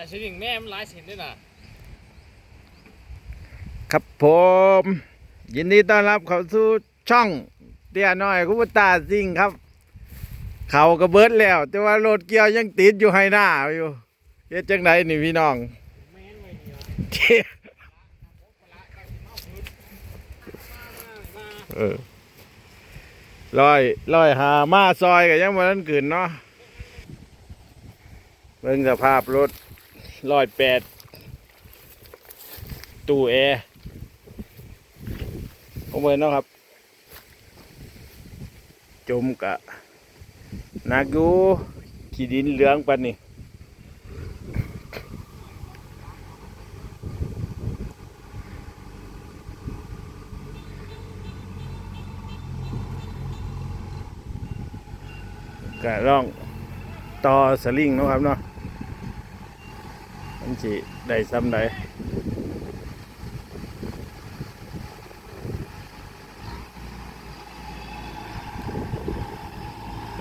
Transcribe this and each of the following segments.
อาชีพแม่มันหลายเส้นด้วยน่ะครับผม ยินดีต้อนรับเข้าสู่ช่องเตี้ยน้อยคุปตาซิงครับ เขากระเบิดแล้ว แต่ว่ารถเกี่ยวยังติดอยู่ให้หน้าอยู่เฮ็ดจังไดนี่พี่น้องแม่นไว้เดียวเออร้อยร้อยหามาซอยก็ยังวันนั้นขืนเนาะเบิ่งสภาพรถ ร้อยแปดตู้แอร์ผมเบิ่งเนะครับ จมกะนักอยู่ขี้ดินเหลืองปันนี่กะร่องต่อสลิงนะครับเนาะ มันสิได้ซ้ำใด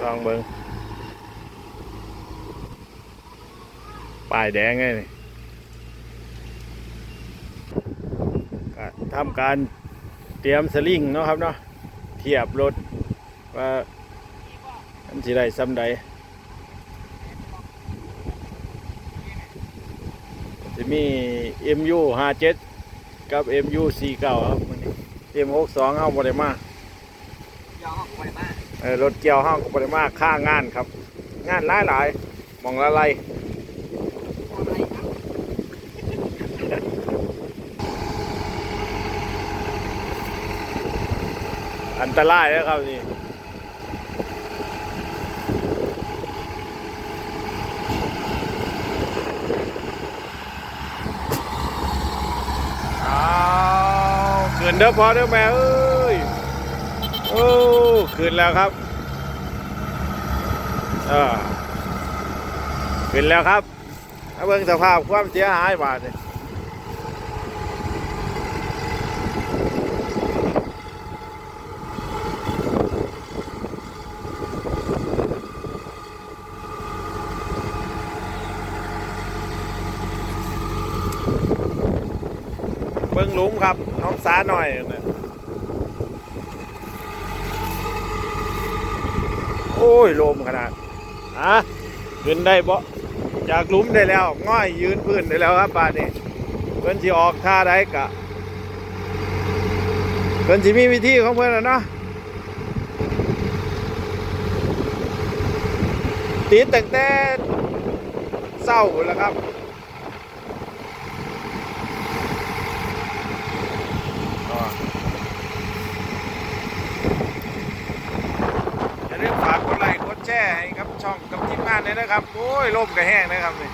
ลองเบิงป้ายแดงไงนี่ก็ทำการเตรียมสลิงเนาะครับเนาะเทียบรถว่าอันสิได้ซ้ำใด จะมี MU 57กับ MU 49ครับมื้อนี้ M62 เฮาบ่ได้มายาวไปมากเออรถเกี่ยวเฮาก็บ่ได้มาค่างานครับ งานหลายหลายๆหมองละไลอันตรายนะครับนี่ เอาขึ้ นเด้อพอเด้อแม่เอ้ยโอ้ขึ้นแล้วครับเออขึ้นแล้วครับเอาเบิ่งสภาพความเสียหายบาดนี่ย เบิ่งลุมครับน้องสาหน่อยนะโอ้ยลมขนาดอะขึ้นได้บ่จากลุมได้แล้ว ง่อยยืนพื้นได้แล้วครับป่านนี้เพิ่นสิออกท่าได้กะเพิ่นสิมีวิธีของเพิ่อนแล้วเนาะติดตั้งแต่เศร้าแล้วครับอ่า อย่าลืมฝากกดไลค์กดแชร์ให้กับช่องกับทีมงานเลยนะครับ โอ้ยลมกระแห้งนะครับนี่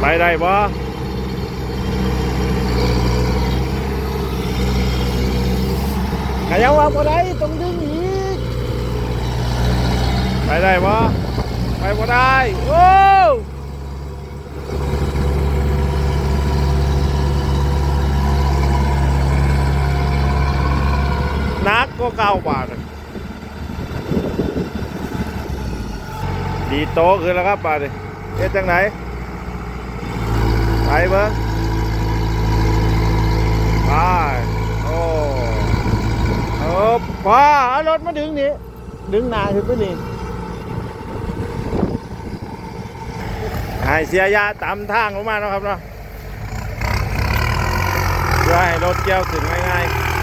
ไปได้บ่ขยับว่าบ่ได้ต้องดึงอีก ไปได้บ่ไปบ่ได้ โอ้ นักก็เก้าบาทดีโตขึ้นแล้วครับบาทนี่เฮ็ดจังไหนไปเบิ่งไปโอ้เออพอเอารถมาดึงนี่ดึงหนาขึ้นไปนี่ให้เสียยาตามทางลงมาเนาะครับเนาะเพื่อให้รถเกี่ยวขึ้นง่ายๆ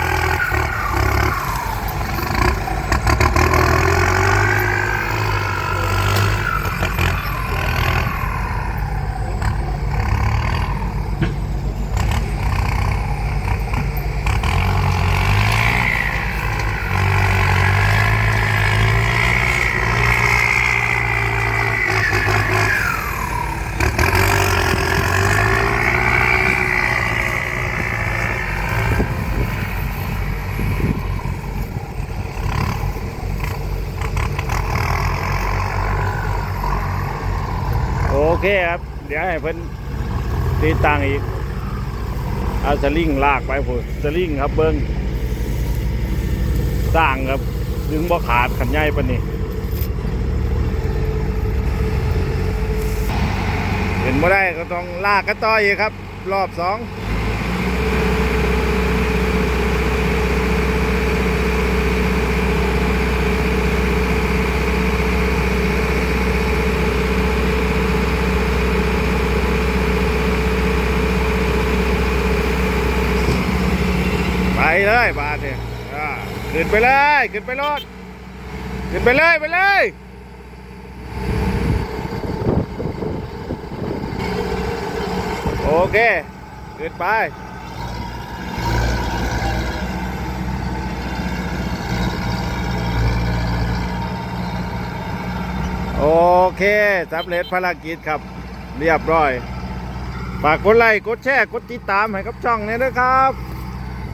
เคครับ เดี๋ยวให้เพิ่นตีตังอีก เอาสลิงลากไปผมสลิงครับเบิ้งสร้างครับดึงบ่ขาดขันใหญ่ปานนี้เห็นบ่ได้ก็ต้องลากกระต่อยครับ รอบสอง เลยบาทเนี่ยอ่าขึ้นไปเลย ขึ้นไปรถขึ้นไปเลยไปเลยโอเคขึ้นไปโอเคสำเร็จภารกิจครับ เรียบร้อย ฝากกดไลค์กดแชร์ กดติดตามให้กับช่องนี้ด้วยครับ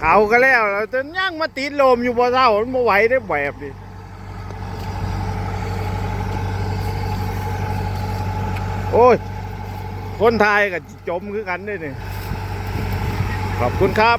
เอากันแล้วเราจะย่างมาติดลมอยู่บ่เท่ามันบ่ไหวได้แบบนี้โอ้ย คนไทยกับจมคือกันด้วยนี่ขอบคุณครับ